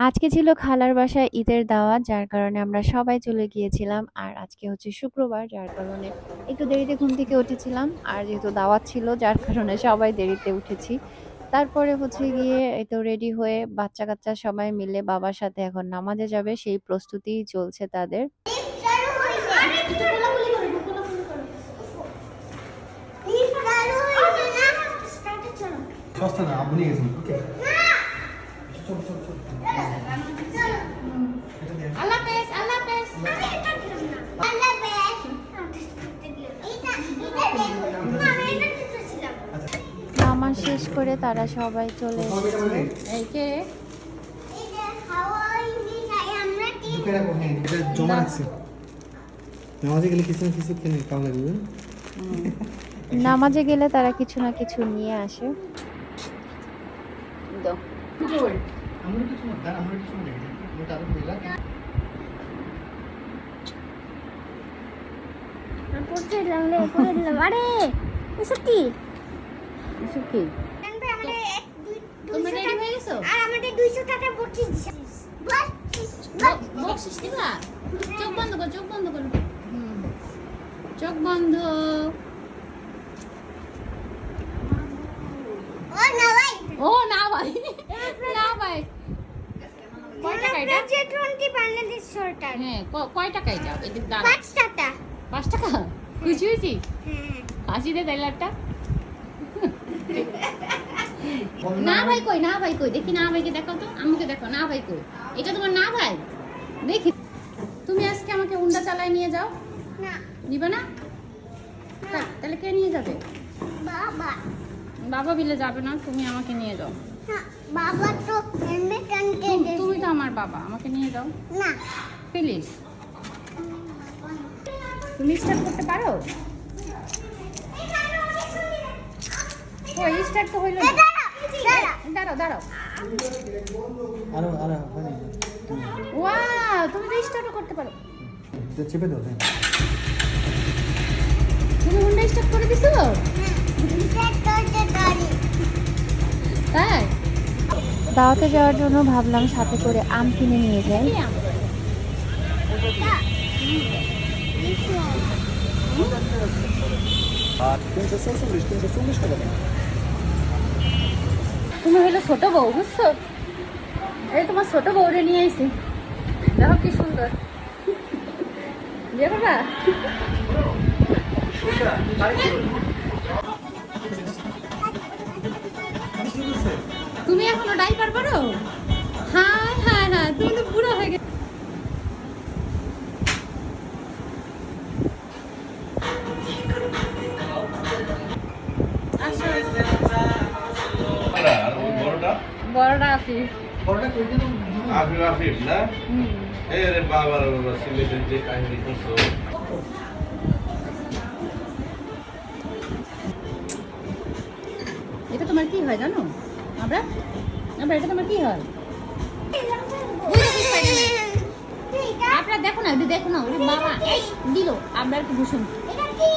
আজকে ছিল খালার বাসায় ঈদের দাওয়াত যার কারণে আমরা সবাই চলে গিয়েছিলাম আর আজকে হচ্ছে শুক্রবার যার কারণে একটু দেরিতে ঘুম থেকে উঠেছিলাম আর যেহেতু দাওয়াত ছিল যার কারণে সবাই দেরিতে উঠেছি তারপরে হচ্ছে গিয়ে এই তো রেডি হয়ে বাচ্চা কাচ্চা সবাই মিলে বাবার সাথে এখন নামাজে যাবে সেই প্রস্তুতি চলছে তাদের সস্তা না আপনি তারা সবাই চলে এসেছে। এই কে ঢুকে রাখো হ্যাঁ নামাজে গেলে কিছু না কিছু কিনে কাম লাগবে নামাজে গেলে তারা কিছু না কিছু নিয়ে আসে। পড়ে দিলাম আরে এসব এসব কি? তোমরা রেডি হয়ে গেছো? আর আমাদের দুইশো টাকা বকশিস দিছিস বকশিস দিবা? চোখ বন্ধ কর চোখ বন্ধ কর। চোখ বন্ধ। ও না ভাই। ও না ভাই না ভাই। কয় টাকা এটা? যে টোয়েন্টি বাংলাদেশ সরকার হ্যাঁ কয় টাকা এটা? এটা দাঁড়া। পাঁচ টাকা। পাঁচ টাকা? খুশি হয়েছি হ্যাঁ। হাসি দে তাই লাটটা না ভাই কই না ভাই কই? দেখি না ভাইকে দেখো তো আমাকে দেখো না ভাই কই? এটা তোমার না ভাই? দেখি। তুমি আজকে আমাকে উন্ডা চালায় নিয়ে যাও। না। দিবে না? তাহলে কে নিয়ে যাবে? বাবা। বাবা বিলে যাবে না তুমি আমাকে নিয়ে যাও। বাবা তো তুমি তো আমার বাবা আমাকে নিয়ে যাও। না। প্লিজ। তুমি স্টার্ট করতে পারো? ওই স্টার্ট তো হইল এ, না দাঁড়াও, দাঁড়াও। দাঁড়াও দাঁড়াও। আরও আরও তুমি তো স্টার্টও করতে পারো। চেপে দাও হ্যাঁ। তুমি হুন্ডা স্টার্ট করে দিছো? হ্যাঁ, তাই? দাওয়াতে যাওয়ার জন্য ভাবলাম সাথে করে আম কিনে নিয়ে যাই। আর তিনশো চৌচল্লিশ তিনশো চল্লিশ টাকা তুমি হইল ছোট বউ, বুঝছ? এই তোমার ছোট বউরে নিয়ে আইছি। দেখো কি সুন্দর। করবা তুমি এখনও ডাইপার পারো? হ্যাঁ হ্যাঁ হ্যাঁ তুমি তো বুড়ো হয়ে গেছে। বড়টা বড়টা বড়টা কই দিন আফিফ আফিফ না? এই রে বাবার বাবা সিলেটের যে কাহিনী করছ এটা তোমার কি হয় জানো? আমরা আমরা এটা তোমার কি হয়? আপনারা দেখো না দেখো না ওরে বাবা এই দিল আমরা একটু ভূষণ। এটা কি?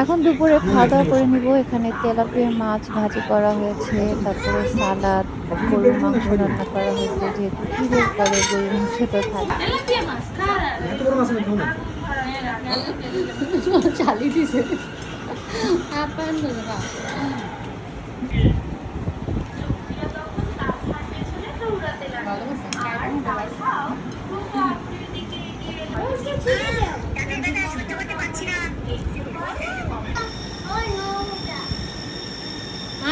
এখন দুপুরে খাওয়া দাওয়া করে নিব। এখানে তেলাপিয়া মাছ ভাজি করা হয়েছে তারপরে সালাদ গরুর মাংস রান্না করা হয়েছে যেহেতু ঈদের পরে গরুর মাংস তো থাকে। তেলাপিয়া মাছ খারা এত বড় মাছ আমি খাব না চালি দিছে আপন বলবা ভালো ওকে ছিঁড়ে দাও। দাদা, দাদা, সহ্য করতে পারছি না। ও no, ওটা।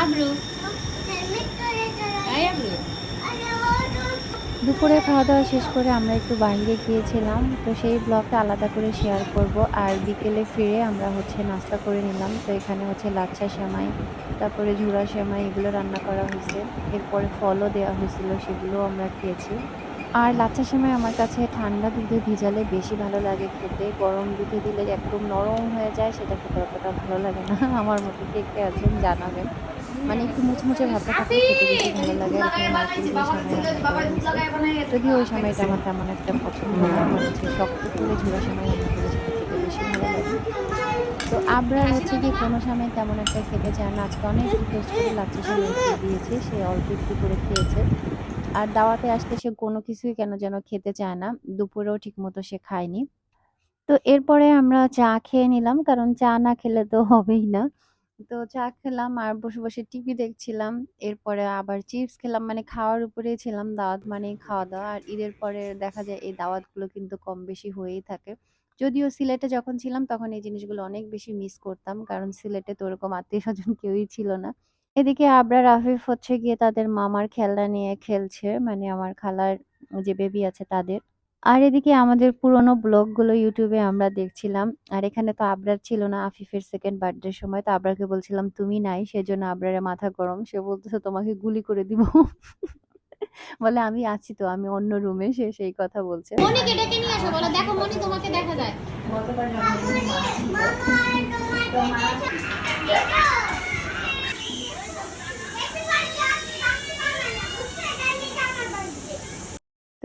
আব্রু হেলমেট করে দাঁড়া। আই আব্রু আরে ও তো- দুপুরে খাওয়া দাওয়া শেষ করে আমরা একটু বাইরে গিয়েছিলাম। তো সেই ব্লগটা আলাদা করে শেয়ার করব। আর বিকেলে ফিরে আমরা হচ্ছে নাস্তা করে নিলাম। তো এখানে হচ্ছে লাচ্ছা সেমাই, তারপরে ঝুরা সেমাই এগুলো রান্না করা হয়েছে। এরপরে ফলও দেওয়া হয়েছিল সেগুলো আমরা খেয়েছি। আর লাচ্ছা সেমাই আমার কাছে ঠান্ডা দুধে ভিজালে বেশি ভালো লাগে খেতে। গরম দুধে দিলে একদম নরম হয়ে যায়, সেটা খেতে অতটা ভালো লাগে না। আমার মতো কে কে আছেন জানাবেন। মানে একটু মুচমুচে ভাবটা থাকলে খেতে ভালো লাগে রান্না যদিও ওই সময়টা আমার তেমন একটা পছন্দ না হচ্ছে শক্ত করে ঝোড়া সময় রান্না করে খেতে বেশি ভালো লাগে। তো আবরার হচ্ছে কি কোনো সময় তেমন একটা খেতে চায় না। আজকে অনেক রিকোয়েস্ট করে লাচ্ছা খেয়ে দিয়েছে সে অল্প একটু করে খেয়েছে। আর দাওয়াতে আসতে সে কোনো কিছুই কেন যেন খেতে চায় না দুপুরেও ঠিকমতো সে খায়নি। তো এরপরে আমরা চা খেয়ে নিলাম কারণ চা না খেলে তো হবেই না। তো চা খেলাম আর বসে বসে টিভি দেখছিলাম। এরপরে আবার চিপস খেলাম মানে খাওয়ার উপরেই ছিলাম দাওয়াত মানে খাওয়া দাওয়া। আর ঈদের পরে দেখা যায় এই দাওয়াতগুলো কিন্তু কম বেশি হয়েই থাকে। যদিও সিলেটে যখন ছিলাম তখন এই জিনিসগুলো অনেক বেশি মিস করতাম, কারণ সিলেটে তো ওরকম আত্মীয় স্বজন কেউই ছিল না। এদিকে আবরার আফিফ হচ্ছে গিয়ে তাদের মামার খেলনা নিয়ে খেলছে মানে আমার খালার যে বেবি আছে তাদের। আর এদিকে আমাদের পুরোনো ব্লগগুলো ইউটিউবে আমরা দেখছিলাম আর এখানে তো আবরার ছিল না আফিফের সেকেন্ড বার্থডের সময় তো আবরারকে বলছিলাম তুমি নাই সেজন্য আবরারের মাথা গরম সে বলতেছে তোমাকে গুলি করে দিব বলে আমি আছি তো আমি অন্য রুমে সে সেই কথা বলছে মনিকে ডেকে নিয়ে আসো বলো দেখো মনি তোমাকে দেখা যায়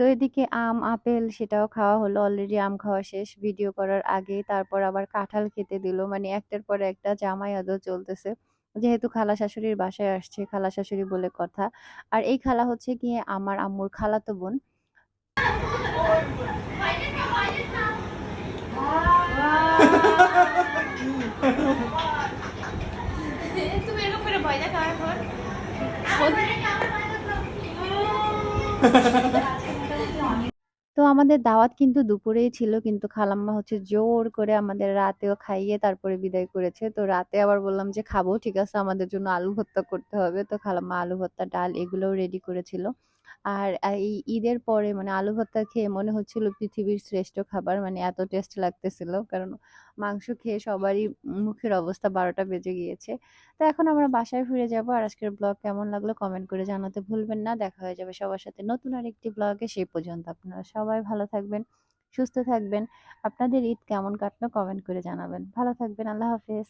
তো এদিকে আম আপেল সেটাও খাওয়া হলো। অলরেডি আম খাওয়া শেষ। ভিডিও করার আগে তারপর আবার কাঁঠাল খেতে দিল। মানে একটার পর একটা জামাই আদর চলতেছে। যেহেতু খালা শাশুড়ির বাসায় আসছে খালা শাশুড়ি বলে কথা। আর এই খালা হচ্ছে গিয়ে আমার আম্মুর খালাতো বোন। তুমি এরকম করে ভয় দেখাও এখন তো আমাদের দাওয়াত কিন্তু দুপুরেই ছিল। কিন্তু খালাম্মা হচ্ছে জোর করে আমাদের রাতেও খাইয়ে তারপরে বিদায় করেছে। তো রাতে আবার বললাম যে, খাব, ঠিক আছে, আমাদের জন্য আলু ভর্তা করতে হবে। তো খালাম্মা আলু ভর্তা, ডাল এগুলোও রেডি করেছিল। আর এই ঈদের পরে মানে আলু ভর্তা খেয়ে মনে হচ্ছিল পৃথিবীর শ্রেষ্ঠ খাবার মানে এত টেস্ট লাগতেছিল। কারণ মাংস খেয়ে সবারই মুখের অবস্থা বারোটা বেজে গিয়েছে। তো এখন আমরা বাসায় ফিরে যাব। আর আজকের ব্লগ কেমন লাগল কমেন্ট করে জানাতে ভুলবেন না। দেখা হয়ে যাবে সবার সাথে নতুন আরেকটি ব্লগে। সেই পর্যন্ত আপনারা সবাই ভালো থাকবেন, সুস্থ থাকবেন। আপনাদের ঈদ কেমন কাটলো কমেন্ট করে জানাবেন। ভালো থাকবেন। আল্লাহ হাফেজ।